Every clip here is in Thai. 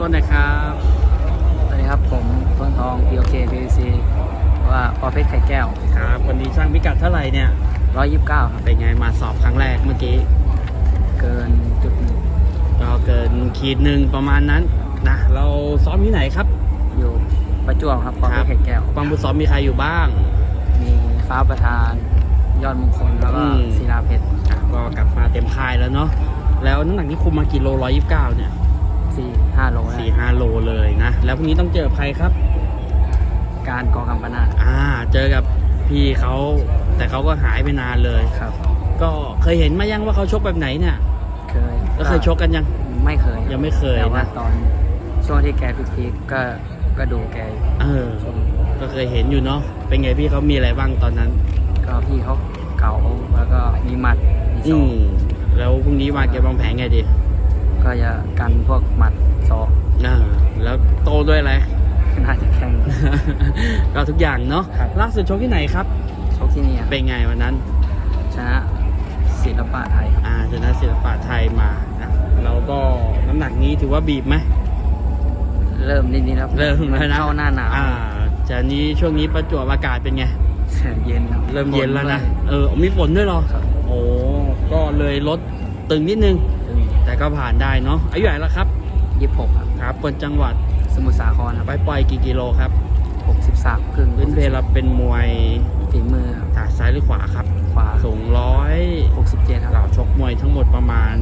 ต้นหนะครับสวัสดีครับผมต้นทอง POK PVC ว่าปอเพชรไข่แก้ว ครับวันนี้ช่างพิกัดเท่าไหร่เนี่ย129ครับ เป็นไงมาสอบครั้งแรกเมื่อกี้ เกินจุดหนึ่งก็เกินขีดหนึ่งประมาณนั้นนะเราซ้อมที่ไหนครับ อยู่ประจวบครับปอเพชรไข่แก้วปังบุญซ้อมมีใครอยู่บ้าง มีฟ้าประธาน ยอดมงคลแล้วก็อืม ศิลาเพชรอะก็กลับมาเต็มค่ายแล้วเนาะแล้วน้ำหนักนี้คุมมากี่โลร้อยยี่สิบเก้าเนี่ย 4 5โลได้สี่ห้าโลเลยนะ แล้วพรุ่งนี้ต้องเจอใครครับ การกองกำปนาตอ่า เจอกับพี่เขาแต่เขาก็หายไปนานเลย ครับ ก็เคยเห็นมายังว่าเขาชกแบบไหนเนี่ย เคยแล้วเคยชกกันยัง ไม่เคย ยังไม่เคยแต่ว่านะตอนช่วงที่แกพีคๆก็ก็ดูแกอยู่เออช่วงก็เคยเห็นอยู่เนาะ เป็นไงพี่เขามีอะไรบ้างตอนนั้น ก็พี่เขาเก่าแล้วก็มีหมัด มีศอือกมแล้วพรุ่งนี้วางเกมวางแผนไงดี ก็จะกันพวกหมัดศอกอ่าแล้วโตด้วยอะไร น่าจะแข่งก็ทุกอย่างเนาะครับ ล่าสุดชกที่ไหนครับ ชกที่นี่ครับเป็นไงวันนั้น ชนะศิลปะไทยครับอ่าชนะศิลปะไทยมานะเราก็น้ำหนักนี้ถือว่าบีบไหมเริ่มนิดๆแล้วเริ่มแล้วนะเข้าหน้าหนาวอ่าจากนี้ช่วงนี้ประจวบอากาศเป็นไง เย็นครับเริ่มเย็นแล้วนะ ฝด้วยเออ มีฝนด้วยเหรอ ครับ โอ้ ก็เลยลดตึงนิดนึงถึงแต่ ก็ผ่านได้เนาะอายุใหญ่แล้วครับยี่สิบหกครับครับคนจังหวัดสมุทรสาครคไปรับปล่อยกี่กิโลครับหกสิบสามครึ่งพื้นเพเราเป็นมวยฝีมือครับถาซ้ายหรือขวาครับ ขวาสูงร้อยหกสิบเจ็ดคเรารับชกมวยทั้งหมดประมาณ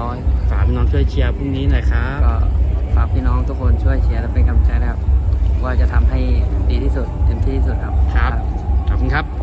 ร้อยฝากพี่น้องช่วยเชียร์พรุ่งนี้หน่อยครับ ก็ฝากพี่น้องทุกคนช่วยเชียร์และเป็นกำลังใจนะครับว่าจะทำให้ดีที่สุดเต็มที่ที่สุดครับ ครับ ขอบคุณครับ